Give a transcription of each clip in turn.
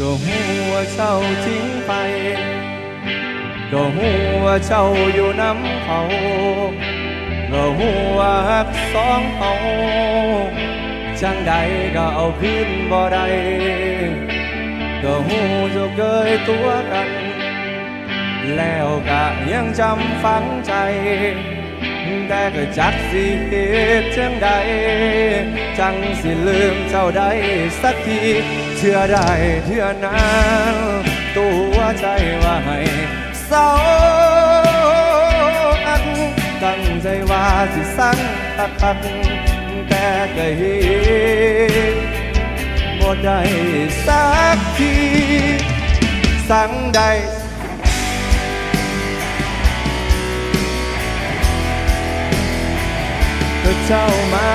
ก็หัวาเจ้าทิ้งไป ก็หัวาเจ้าอยู่น้ำเขา ก็หัวาหักสองเอาจังใดก็เอาคืนบ่ได้ก็หูเจะเกยตัวกัน แล้วก็ยังจำฝังใจ แต่ก็จักสิเหตุจังใด จังสิลืมเจ้าได้สักที เชื่อได้เชื่อนั้นตัวใจว่าให้เศร้าอักตั้งใจว่าสิสั่งตักตักแต่ก็เหตุบ่ได้สักทีสั่งใดก็เจ้ามา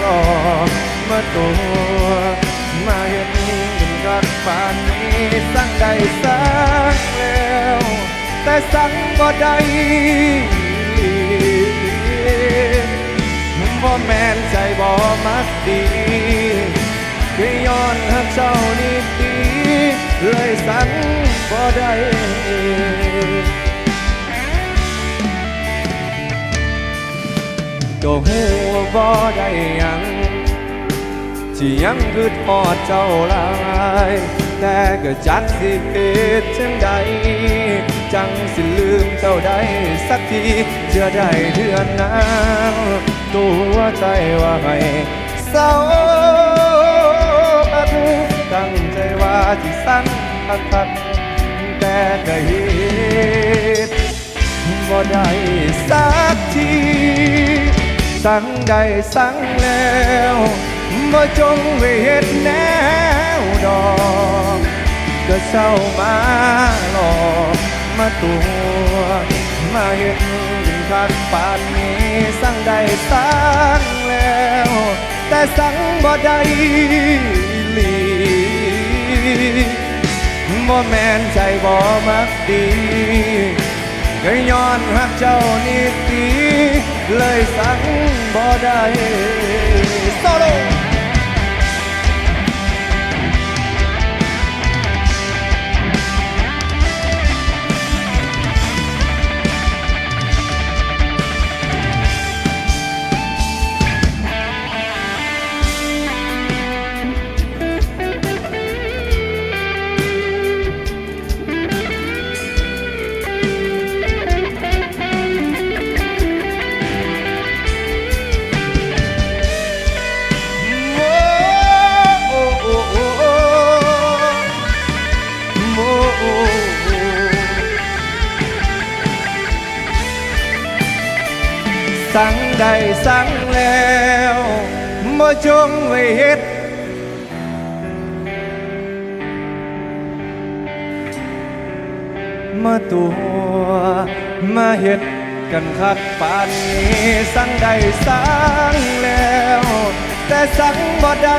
หลอกมาตัว มาเห็นกันกักป่านนี้สั่งได้สั่งแล้ว แต่สั่งก็ได้บ่แม่นใจบ่มักดีก็ย้อนหักเจ้านี่ดีเลยสั่งบ่ได้ก็หูว่าบ่ได้ยัง ที่ยังคือทอดเจ้าลาย แต่ก็จักสิเหตุจังใด จังสิลืมเจ้าได้สักทีเชื่อได้เดือนนั้นตัวใจว่าให้เศร้าอัดตั้งใจว่าที่สั่งอักตักแต่ก็เหตุบ่ได้สักที สั่งได้สั่งแล้ว บ่จงไว้เฮ็ดแนวดอกก็เศร้ามาหลอกมาตัวมาเฮ็ดถึงคักปานนี้สั่งได้สั่งแล้ว แต่สั่งบ่ได้ลีบ่แม่นใจบ่มักดีก็ย้อนหักเจ้านี่ดีเลยสั่งบ่ได้โสั่งได้สั่งแล้วบ่จงไว้เฮ็ดมาตัวมาเฮ็ดกันคักปานนี้สั่งได้สั่งแล้ว แต่สั่งบ่ได้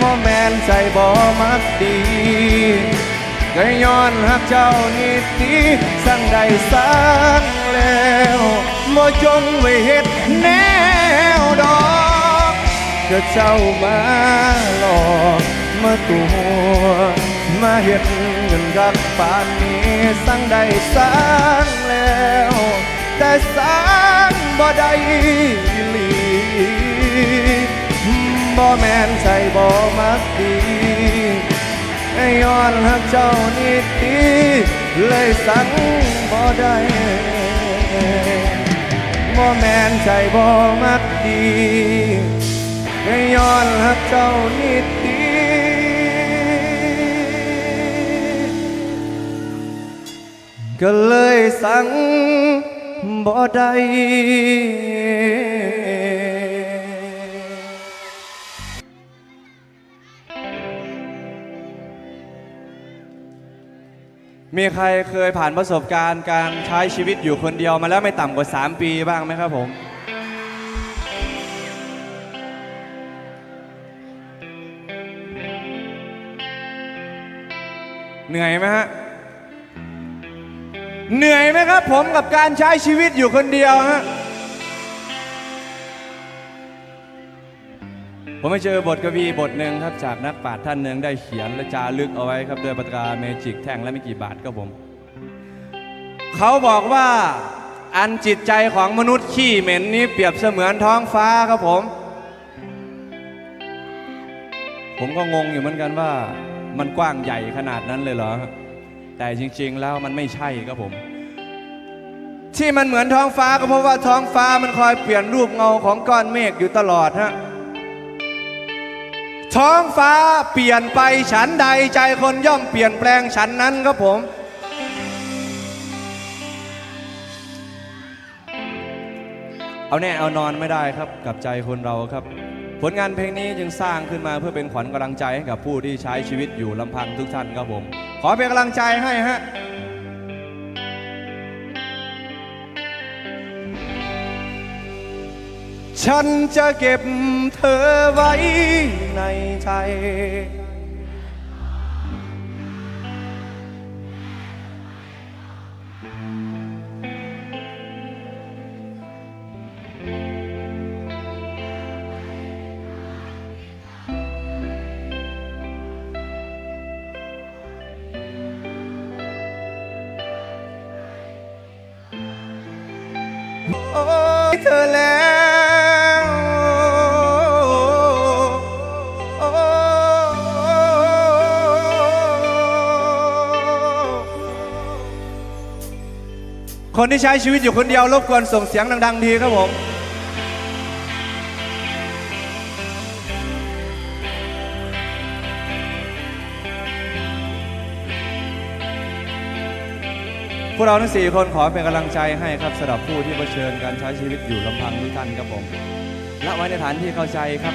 บ่แม่นใจบ่มักดี ก็ย้อนหักเจ้านี่ตีสั่งได้สั่งแล้วบ่จงไว้เฮ็ดแนวดอกก็เจ้ามาหลอกมาตัวมาเห็ดเงินรักป่านนี้สั่งได้สั่ง ย้อนหักเจ้านี่ตีเลยสั่งบ่ได้บ่แม่นใจบ่มักดีก็ย้อนหักเจ้านิดดีก็เลยสั่งบ่ได้ มีใครเคยผ่านประสบการณ์การใช้ชีวิตอยู่คนเดียวมาแล้วไม่ต่ำกว่า 3 ปีบ้างไหมครับผม เหนื่อยไหมฮะ เหนื่อยไหมครับผมกับการใช้ชีวิตอยู่คนเดียวฮะ ผมไปเจอบทกวีบทหนึ่งครับจากนักปราชญ์ท่านหนึ่งได้เขียนและจารึกเอาไว้ครับด้วยปากกาเมจิกแท่งและไม่กี่บาทครับผม เขาบอกว่าอันจิตใจของมนุษย์ขี้เหม็นนี้เปรียบเสมือนท้องฟ้าครับผม ผมก็งงอยู่เหมือนกันว่ามันกว้างใหญ่ขนาดนั้นเลยเหรอ แต่จริง ๆ แล้วมันไม่ใช่ครับผม ที่มันเหมือนท้องฟ้าก็เพราะว่าท้องฟ้ามันคอยเปลี่ยนรูปเงาของก้อนเมฆอยู่ตลอดฮะ ท้องฟ้าเปลี่ยนไปฉันใดใจคนย่อมเปลี่ยนแปลงฉันนั้นครับผม เอาแน่เอานอนไม่ได้ครับกับใจคนเราครับ ผลงานเพลงนี้จึงสร้างขึ้นมาเพื่อเป็นขวัญกำลังใจให้กับผู้ที่ใช้ชีวิตอยู่ลำพังทุกท่านครับผม ขอเป็นกำลังใจให้ฮะ ฉันจะเก็บเธอไว้ในใจ โอ้ยเธอแล้ว คนที่ใช้ชีวิตอยู่คนเดียวรบกวนส่งเสียงดัง ๆ ทีครับผมพวกเราทั้งสี่คนขอเป็นกำลังใจให้ครับสำหรับผู้ที่เผชิญการใช้ชีวิตอยู่ลำพังทุกท่านครับผม และไว้ในฐานที่เข้าใจครับ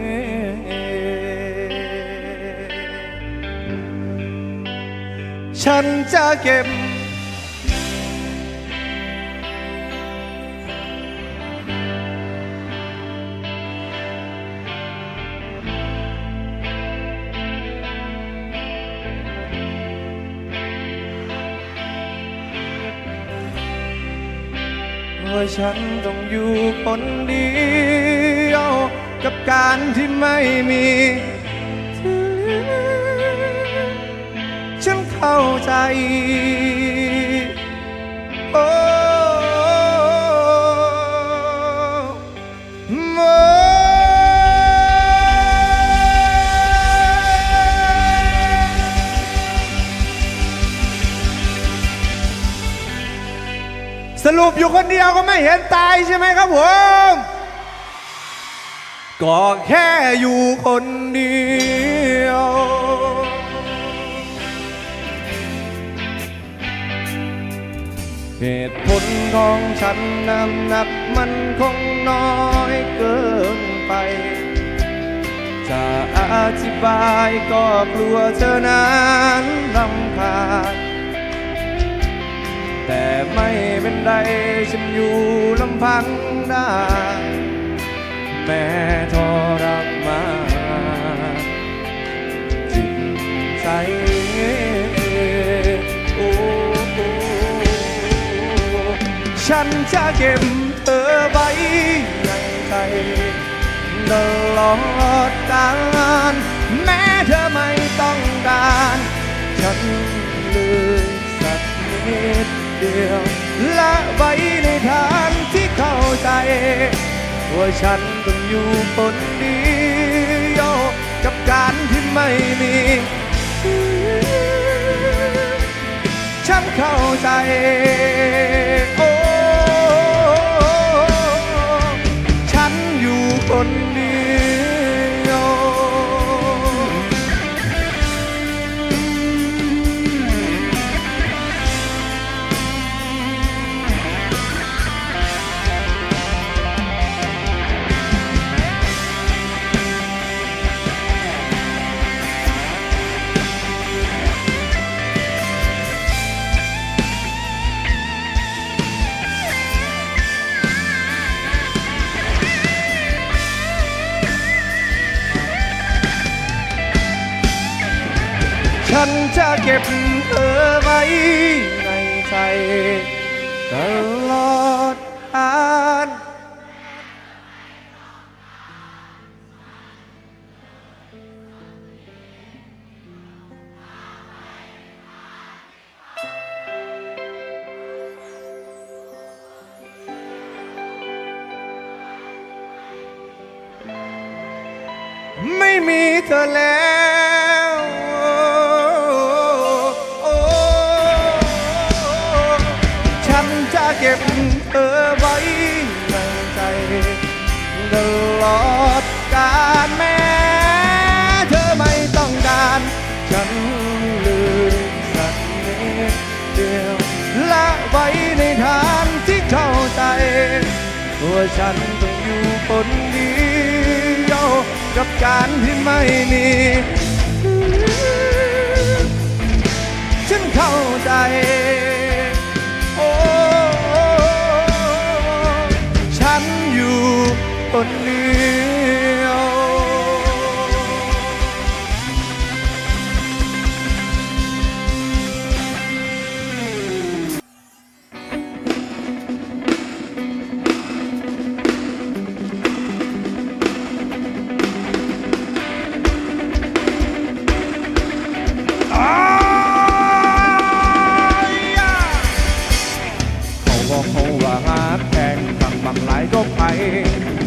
ฉันจะเก็บ ว่าฉันต้องอยู่คนเดียว กับการที่ไม่มีาใจ โอ้สรุปอยู่คนเดียวก็ไม่เห็นตายใช่ไหมครับผม ก็แค่อยู่คนเดียว เหตุผลของฉันน้ำหนักมันคงน้อยเกินไป จะอธิบายก็กลัวเธอนั้นรำคาญแต่ไม่เป็นไรฉันอยู่ลำพังได้ แม้ทรมานจิตใจ ฉันจะเก็บเธอไว้ในใจตลอดกาลแม้เธอไม่ต้องการ ฉันเลยสักนิดเดียวละไว้ในทางที่เข้าใจ ว่าฉันต้องอยู่คนเดียวกับการที่ไม่มี ฉันเข้าใจ เก็บเธอไว้ในใจตลอดกาล ตัวฉันต้องอยู่คนเดียวกับการที่ไม่มีฉันเข้าใจโอ้ฉันอยู่คนเดียว ว่าหาแพงทางบางหลายก็ไป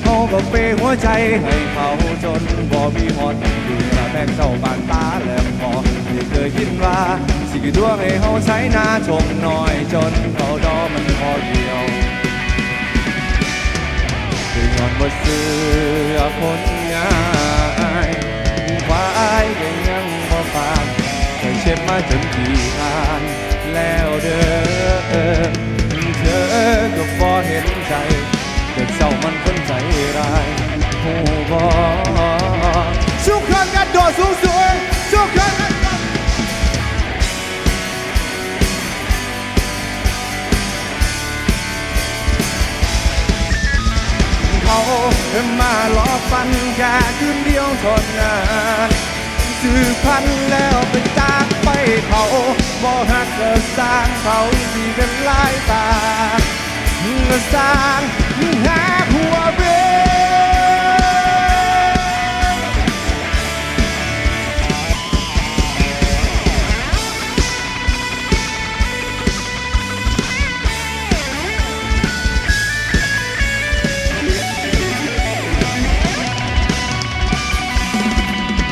เขาก็เปหัวใจให้เขาจนบ่มีหอดอยู่กระแบงเจ้าบานตาแหลมพอที่เคยคิดว่าสิกี่ดวงให้เขาใช้หน้าชมน้อยจนเขาดอมันพอเดียวคือยอนบ่เสือคนง่ายควายก็ยังบ่ฟางเคยเช็ดมาจนกี่ทางแล้วเด้อ เธอก็พอเห็นใจ เด็กเศร้ามันคนใจร้ายหูบอสุขคนกระโดดสูงสูงสุขคนกระโดดเขามาหลอกฟันแค่คืนเดียวเทนนานสืบพันแล้วเป็นจากไปเขาบ่หักเก็สร้างเขาที่เป็นลายตา สร้างหาหัวเบ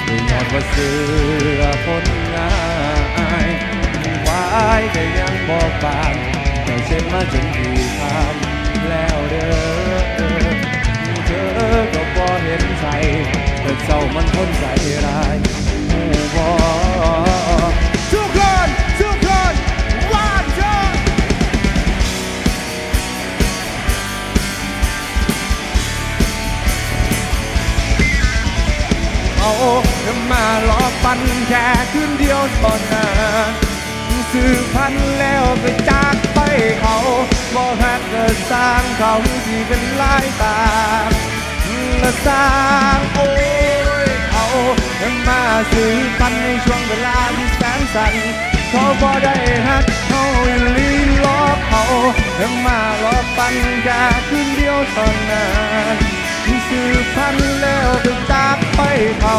ไม่ยอดว่าเสือคนง่ายควายก็ยังบอกบานแต่เช่นมาจนกี่ คำแล้วเด้อเธอก็พอเห็นใจแต่เศร้ามันคนใจร้ายหูบอทุกคนทุกคนว่านเธอเอามาหลอกปันแค่คืนเดียวเท่านั้นสื่อพันแล้วไปจากไปเขา บอกหักก็สร้างเขาที่เป็นลายตาและสร้างโอ้ยเขามาสื่อพันในช่วงเวลาที่แสนสั้นเขาบอได้หักเขาอีหลีล้อกเขามาหลอกปันแค่คืนเดียวเท่านั้นสืบพันแล้วไปจากไปเขา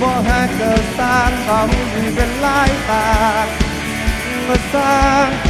บ่หากเกิดสร้างเขาที่เป็นลายตามาสร้าง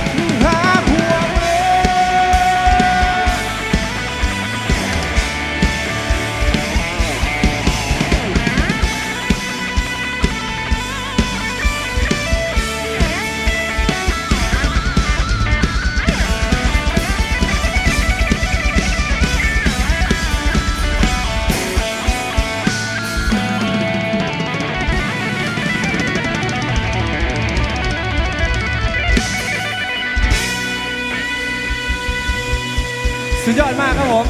สุดยอดมากครับผม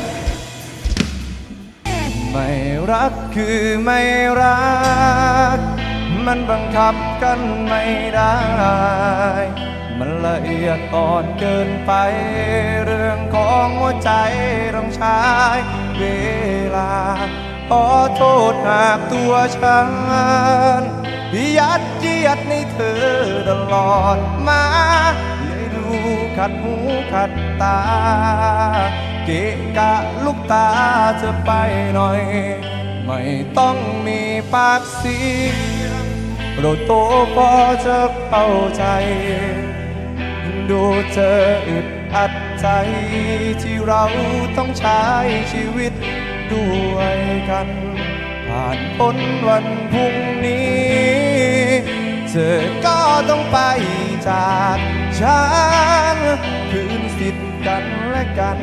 ไม่รักคือไม่รัก มันบังคับกันไม่ได้ มันละเอียดอ่อนเกินไป เรื่องของหัวใจต้องใช้เวลา ขอโทษหากตัวฉันยัดเยียดในเธอตลอดมา เลยดูขัดหูขัดตา กะกะลูกตาเธอไปหน่อย ไม่ต้องมีปากเสียงเราโตพอจะเข้าใจ ดูเธออึดอัดใจที่เราต้องใช้ชีวิตด้วยกัน ผ่านพ้นวันพรุ่งนี้ เธอก็ต้องไปจากฉันคืนสิทธิ์กันและกัน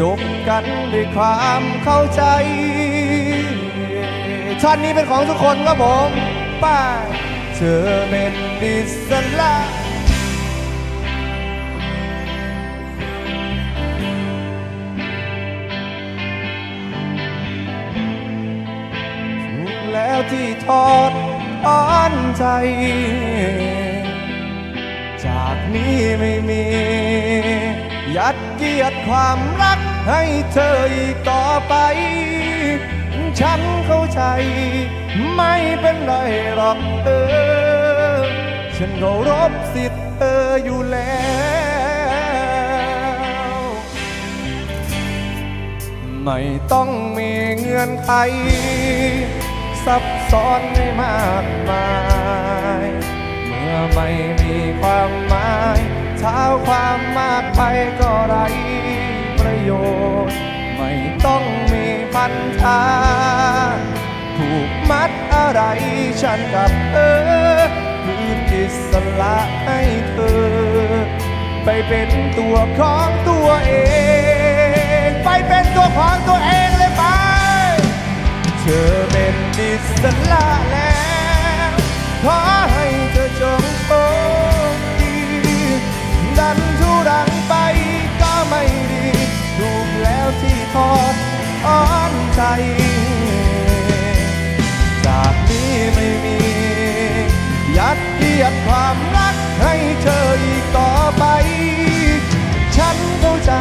จบกันด้วยความเข้าใจท่อนนี้เป็นของทุกคนครับผมป้าเธอเป็นดิสลาถูกแล้วที่ทอดถอนใจ จากนี้ไม่มี ยัดเยียดความรัก ให้เธออีกต่อไป ฉันเข้าใจ ไม่เป็นไรหรอกเออ ฉันเคารพสิทธิ์เธออยู่แล้ว ไม่ต้องมีเงื่อนไขซับซ้อนไม่มากมาย เมื่อไม่มีความหมายเท้าความมากไปก็ไร ประโยชน์ ไม่ต้องมีพันธาผูกมัดอะไรฉันกับเธอคืนอิสระให้เธอ ไปเป็นตัวของตัวเอง ไปเป็นตัวของตัวเองเลยไป เธอเป็นดิสละแล้วขอให้เธอจงโชคดีดันทุรังไปก็ไม่ดี ทอดอ้อนใจ จากนี้ไม่มี ยัดเยียดความรักให้เธออีกต่อไป ฉันเข้าใจ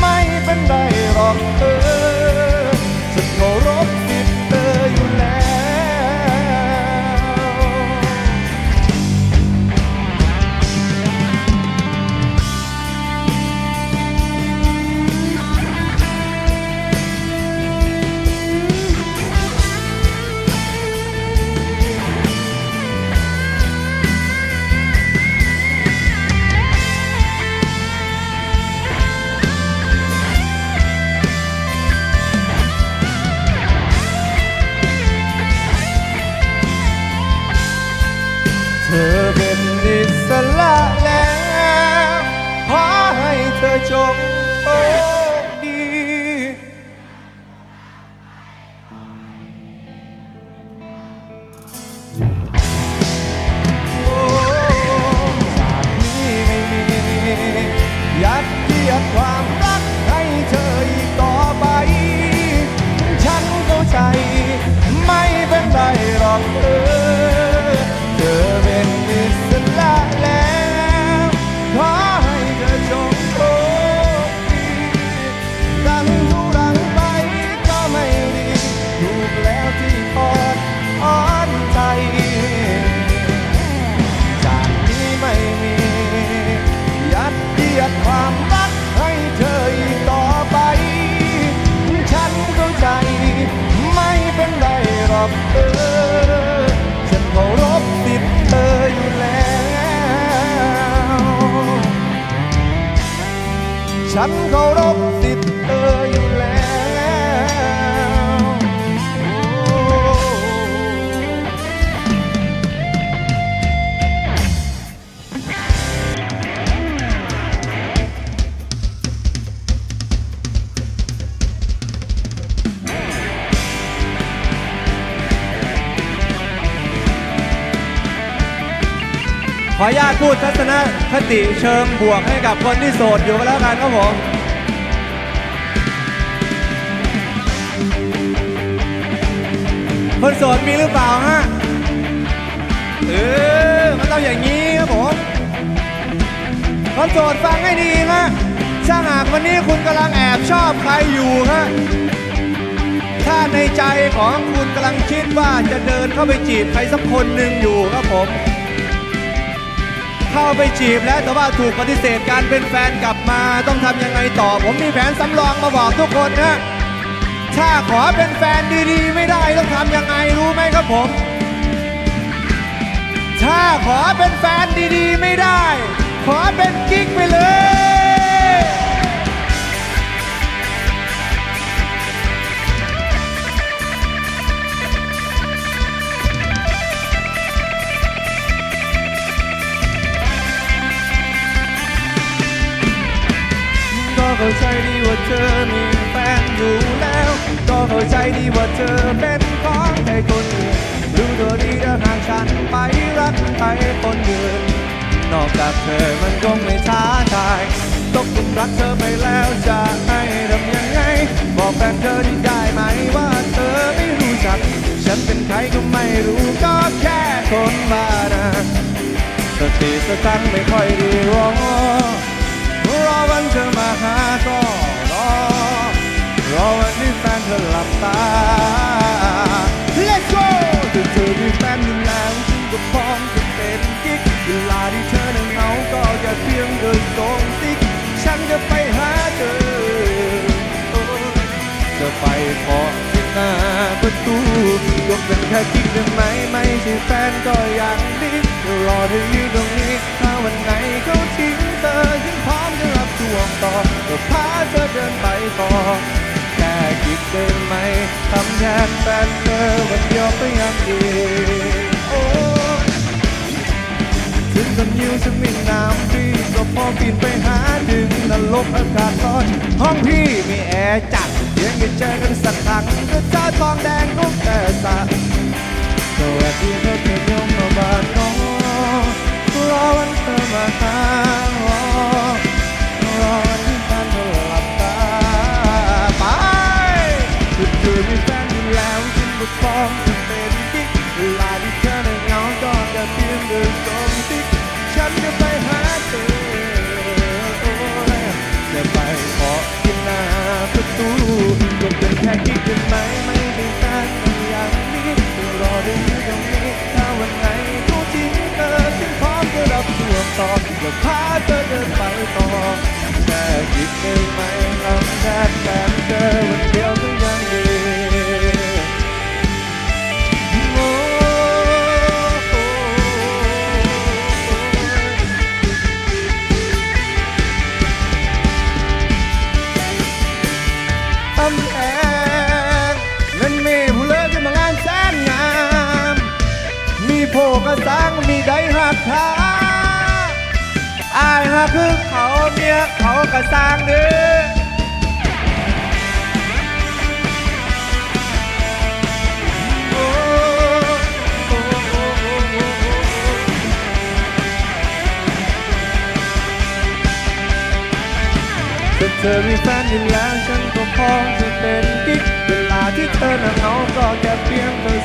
ไม่เป็นไรหรอกเธอ ออนุญาตพูดทัศนคติเชิงบวกให้กับคนที่โสดอยู่ก็แล้วกันครับผมคนโสดมีหรือเปล่าฮะเออมันต้องอย่างนี้ครับผมคนโสดฟังให้ดีฮะถ้าหากวันนี้คุณกำลังแอบชอบใครอยู่ฮะถ้าในใจของคุณกำลังคิดว่าจะเดินเข้าไปจีบใครสักคนหนึ่งอยู่ครับผม เข้าไปจีบแล้วแต่ว่าถูกปฏิเสธการเป็นแฟนกลับมาต้องทำยังไงต่อ ผมมีแผนสำรองมาบอกทุกคนนะถ้าขอเป็นแฟนดีๆ ไม่ได้ต้องทำยังไงรู้ไหมครับผม ถ้าขอเป็นแฟนดี อเป็นของใครคนอื่นรู้ตัวดีถ้าหากฉันไปรักใครคนอื่นนอกจากเธอมันคงไม่ท้าทายตกหลุมรักเธอไปแล้วจะให้ทำยังไง บอกแฟนเธอที่ได้ไหมว่าเธอไม่รู้จัก ฉันเป็นใครก็ไม่รู้ก็แค่คนบ้านะสติสตังไม่ค่อยดีหรอก ลับตา Let's go ถ้าเธอมีแฟนอยู่แล้วฉันก็พร้อมจะเป็นกิ๊กเวลาที่เธอนั้นเหงาก็อย่าเพียงเดินส่งซิกฉันจะไปหาเธอ จะไปขอที่หน้าประตูยกเป็นแค่กิ๊กได้ไหมไม่ใช่แฟนก็อย่างนี้รอเธออยู่ตรงนี้ถ้าวันไหนเขาทิ้งเธอฉันพร้อมจะรับช่วงต่อจะพาเธอเดินไปต่อ แค่กิ๊กได้ไหมทำแทนแฟนเธอวันเดียวก็ยังดีโอ้ถึงกับยิวจะมีน้ำพี่ก็พอปีนไปหาดึงนรกอากาศร้อน ห้องพี่มีแอร์จัดเพียงจะเจอกันสักครั้งก็จะทองแดงนุ่มแต่สะสวัสดีเธอเพียงยงมาบ้านน้องรอวันเธอมาหารอรอ พียงเดินส่งซิกฉันจะไปหาเธอจะไปขอที่หน้าประตูก็เป็นแค่กิ๊กได้ไหมไม่ได้แฟนอย่างนี้รอได้ตรงนี้ถ้าวันไหนเขาทิ้งเธอฉันพร้อมจะรับช่วงต่อจะพาเธอเดินไปต่อแค่กิ๊กได้ไหมทำแทนแฟนเธอวันเดียว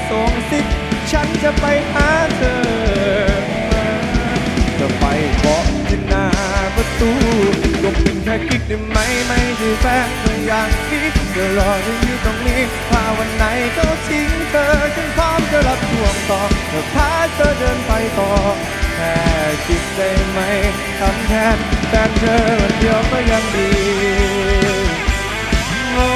พียงส่งซิกฉันจะไปหาเธอจะไปเคาะที่หน้าประตูก็เป็นแค่กิ๊กได้ไหมไม่ใช่แฟนเธออย่างนี้จะรอเธออยู่ตรงนี้ถ้าวันไหนก็ทิ้งเธอฉันพร้อมจะรับช่วงต่อจะพาเธอเดินไปต่อแค่คิดได้ไหมทำแทนแฟนเธอวันเดียวก็ยังดีโอ้